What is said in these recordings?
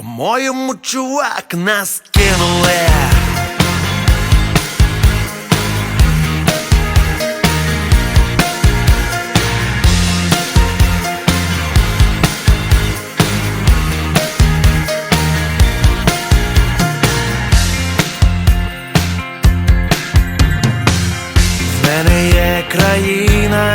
По-моєму, чувак, нас кинули. В мене є країна,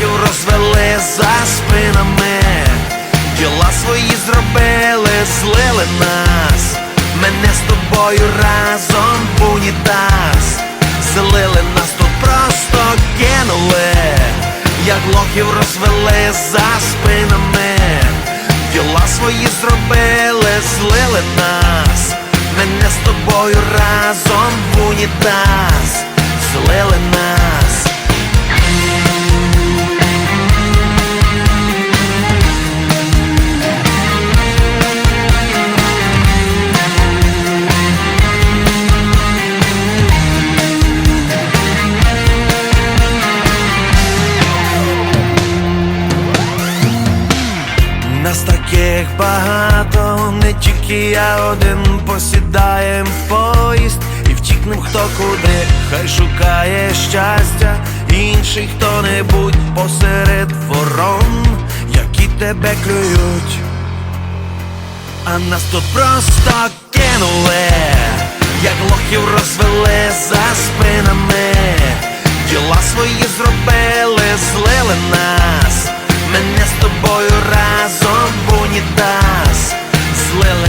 як розвели за спинами. Діла свої зробили, злили нас. Мене з тобою разом в унітаз Злили нас тут просто кинули, як лохів розвели за спинами. Діла свої зробили, злили нас. Мене з тобою разом в унітаз Злили нас. Нас таких багато, не тільки я один посідаєм поїзд і втікнем хто куди, хай шукає щастя, інший хто-небудь посеред ворон, які тебе клюють. А нас тут просто кинули, як лохів розвели за спинами. Діла свої зробили, злили нас з тобою разом в унітаз. Злили